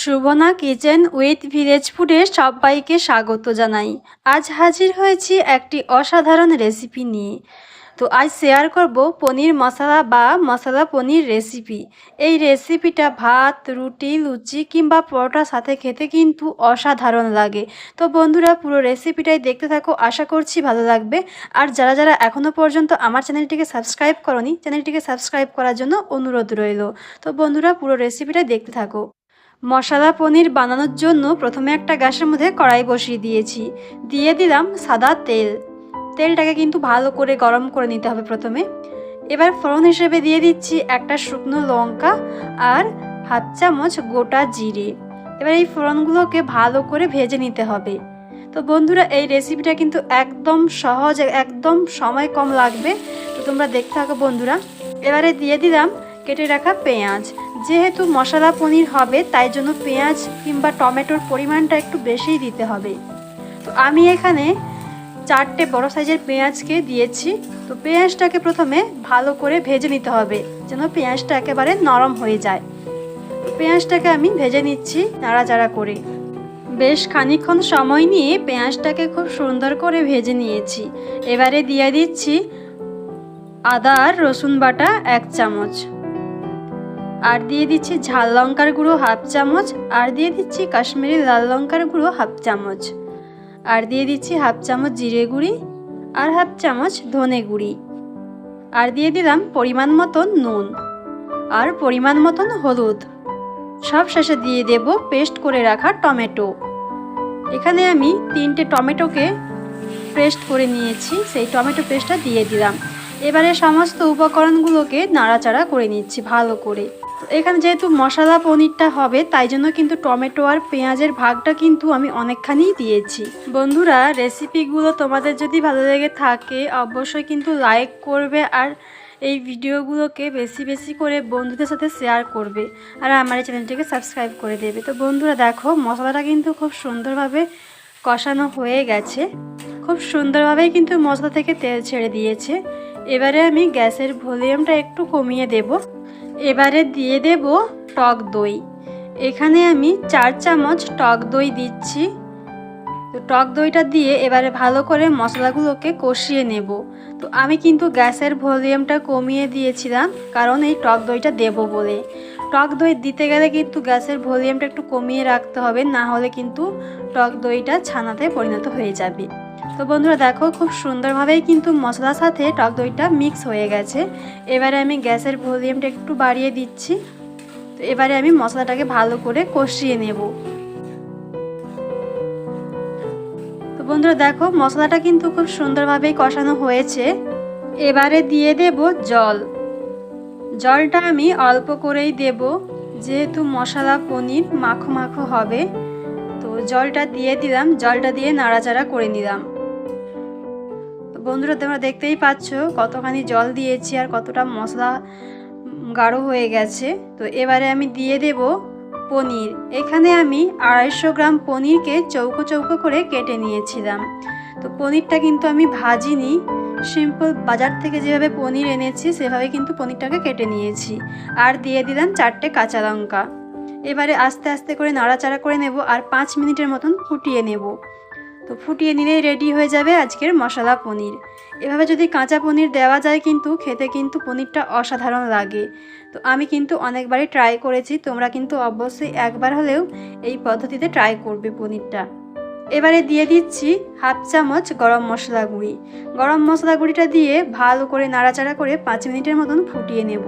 সুবনা kitchen with village ফুডে সবাইকে স্বাগত জানাই। আজ হাজির হয়েছি একটি অসাধারণ রেসিপি নিয়ে। তো আজ শেয়ার করব পনির মশলা বা মশলা পনির রেসিপি। এই রেসিপিটা ভাত, রুটি, লুচি কিংবা পরোটার সাথে খেতে কিন্তু অসাধারণ লাগে। তো বন্ধুরা, পুরো রেসিপিটাই দেখতে থাকো, আশা করছি ভালো লাগবে। আর যারা যারা এখনও পর্যন্ত আমার চ্যানেলটিকে সাবস্ক্রাইব করনি, চ্যানেলটিকে সাবস্ক্রাইব করার জন্য অনুরোধ রইল। তো বন্ধুরা, পুরো রেসিপিটাই দেখতে থাকো। মশলা পনির বানানোর জন্য প্রথমে একটা গ্যাসের মধ্যে কড়াই বসিয়ে দিয়েছি। দিয়ে দিলাম সাদা তেল। তেলটাকে কিন্তু ভালো করে গরম করে নিতে হবে প্রথমে। এবার ফোড়ন হিসেবে দিয়ে দিচ্ছি একটা শুকনো লঙ্কা আর হাফ চামচ গোটা জিরে। এবার এই ফোড়নগুলোকে ভালো করে ভেজে নিতে হবে। তো বন্ধুরা, এই রেসিপিটা কিন্তু একদম সহজ, একদম সময় কম লাগবে। তো তোমরা দেখতে থাকো বন্ধুরা। এবারে দিয়ে দিলাম কেটে রাখা পেঁয়াজ। যেহেতু মশলা পনির হবে, তাই জন্য পেঁয়াজ কিংবা টমেটোর পরিমাণটা একটু বেশিই দিতে হবে। তো আমি এখানে চারটে বড় সাইজের পেঁয়াজকে দিয়েছি। তো পেঁয়াজটাকে প্রথমে ভালো করে ভেজে নিতে হবে, যেন পেঁয়াজটা একেবারে নরম হয়ে যায়। পেঁয়াজটাকে আমি ভেজে নিচ্ছি নাড়াচাড়া করে। বেশ খানিক্ষণ সময় নিয়ে পেঁয়াজটাকে খুব সুন্দর করে ভেজে নিয়েছি। এবারে দিয়ে দিচ্ছি আদা আর রসুন বাটা এক চামচ। আর দিয়ে দিচ্ছি ঝাল লঙ্কার গুঁড়ো হাফ চামচ, আর দিয়ে দিচ্ছি কাশ্মীরি লাল লঙ্কার গুঁড়ো হাফ চামচ। আর দিয়ে দিচ্ছি হাফ চামচ জিরে গুঁড়ি, আর হাফ চামচ ধনে গুঁড়ি। আর দিয়ে দিলাম পরিমাণ মতন নুন, আর পরিমাণ মতন হলুদ। সব শেষে দিয়ে দেব পেস্ট করে রাখা টমেটো। এখানে আমি তিনটে টমেটোকে পেস্ট করে নিয়েছি, সেই টমেটো পেস্টটা দিয়ে দিলাম। এবারে সমস্ত উপকরণগুলোকে নাড়াচাড়া করে নিচ্ছি ভালো করে। এখানে যেহেতু মশলা পনিরটা হবে, তাই জন্য কিন্তু টমেটো আর পেঁয়াজের ভাগটা কিন্তু আমি অনেকখানি দিয়েছি। বন্ধুরা রেসিপিগুলো তোমাদের যদি ভালো লেগে থাকে, অবশ্যই কিন্তু লাইক করবে আর এই ভিডিওগুলোকে বেশি বেশি করে বন্ধুদের সাথে শেয়ার করবে আর আমার এই চ্যানেলটিকে সাবস্ক্রাইব করে দেবে। তো বন্ধুরা, দেখো, মশলাটা কিন্তু খুব সুন্দরভাবে কষানো হয়ে গেছে। খুব সুন্দরভাবেই কিন্তু মশলা থেকে তেল ছেড়ে দিয়েছে। এবারে আমি গ্যাসের ভলিউমটা একটু কমিয়ে দেব। এবারে দিয়ে দেব টক দই। এখানে আমি চার চামচ টক দই দিচ্ছি। তো টক দইটা দিয়ে এবারে ভালো করে মশলাগুলোকে কষিয়ে নেব। তো আমি কিন্তু গ্যাসের ভলিউমটা কমিয়ে দিয়েছিলাম, কারণ এই টক দইটা দেব বলে। টক দই দিতে গেলে কিন্তু গ্যাসের ভলিউমটা একটু কমিয়ে রাখতে হবে, না হলে কিন্তু টক দইটা ছানাতে পরিণত হয়ে যাবে। তো বন্ধুরা দেখো, খুব সুন্দরভাবেই কিন্তু মশলার সাথে টক দইটা মিক্স হয়ে গেছে। এবারে আমি গ্যাসের ভলিউমটা একটু বাড়িয়ে দিচ্ছি। তো এবারে আমি মশলাটাকে ভালো করে কষিয়ে নেব। তো বন্ধুরা দেখো, মশলাটা কিন্তু খুব সুন্দরভাবেই কষানো হয়েছে। এবারে দিয়ে দেব জল। জলটা আমি অল্প করেই দেব, যেহেতু মশলা পনির মাখো মাখো হবে। তো জলটা দিয়ে দিলাম, জলটা দিয়ে নাড়াচাড়া করে নিলাম। বন্ধুরা, তোমরা দেখতেই পাচ্ছ কতখানি জল দিয়েছি আর কতটা মশলা গাঢ় হয়ে গেছে। তো এবারে আমি দিয়ে দেব পনির। এখানে আমি আড়াইশো গ্রাম পনিরকে চৌকো চৌকো করে কেটে নিয়েছিলাম। তো পনিরটা কিন্তু আমি ভাজিনি। সিম্পল বাজার থেকে যেভাবে পনির এনেছি, সেভাবে কিন্তু পনিরটাকে কেটে নিয়েছি। আর দিয়ে দিলাম চারটে কাঁচা লঙ্কা। এবারে আস্তে আস্তে করে নাড়াচাড়া করে নেব আর পাঁচ মিনিটের মতন ফুটিয়ে নেব। তো ফুটিয়ে নিলেই রেডি হয়ে যাবে আজকের মশলা পনির। এভাবে যদি কাঁচা পনির দেওয়া যায় কিন্তু, খেতে কিন্তু পনিরটা অসাধারণ লাগে। তো আমি কিন্তু অনেকবারই ট্রাই করেছি, তোমরা কিন্তু অবশ্যই একবার হলেও এই পদ্ধতিতে ট্রাই করবে পনিরটা। এবারে দিয়ে দিচ্ছি হাফ চামচ গরম মশলা গুঁড়ি। গরম মশলা গুঁড়িটা দিয়ে ভালো করে নাড়াচাড়া করে পাঁচ মিনিটের মতন ফুটিয়ে নেব।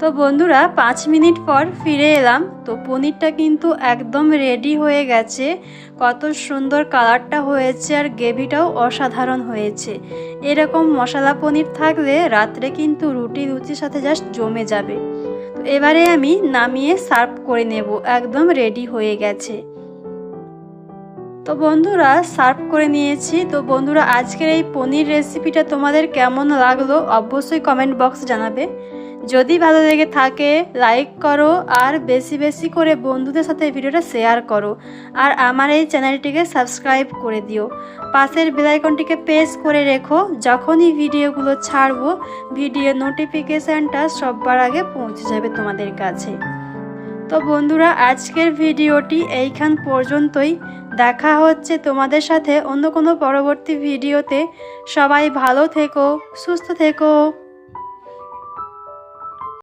তো বন্ধুরা, পাঁচ মিনিট পর ফিরে এলাম। তো পনিরটা কিন্তু একদম রেডি হয়ে গেছে। কত সুন্দর কালারটা হয়েছে আর গ্রেভিটাও অসাধারণ হয়েছে। এরকম মশলা পনির থাকলে রাত্রে কিন্তু রুটি লুচির সাথে জাস্ট জমে যাবে। তো এবারে আমি নামিয়ে সার্ভ করে নেব। একদম রেডি হয়ে গেছে। তো বন্ধুরা সার্ভ করে নিয়েছি। তো বন্ধুরা, আজকের এই পনির রেসিপিটা তোমাদের কেমন লাগল অবশ্যই কমেন্ট বক্স জানাবে। যদি ভালো লেগে থাকে লাইক করো আর বেশি বেশি করে বন্ধুদের সাথে ভিডিওটা শেয়ার করো। আর আমার এই চ্যানেলটিকে সাবস্ক্রাইব করে দিও। পাশের বেলাইকনটিকে প্রেস করে রেখো। যখনই ভিডিওগুলো ছাড়বো ভিডিও নোটিফিকেশানটা সবার আগে পৌঁছে যাবে তোমাদের কাছে। তো বন্ধুরা, আজকের ভিডিওটি এইখান পর্যন্তই। দেখা হচ্ছে তোমাদের সাথে অন্য কোনো পরবর্তী ভিডিওতে। সবাই ভালো থেকো, সুস্থ থেকো।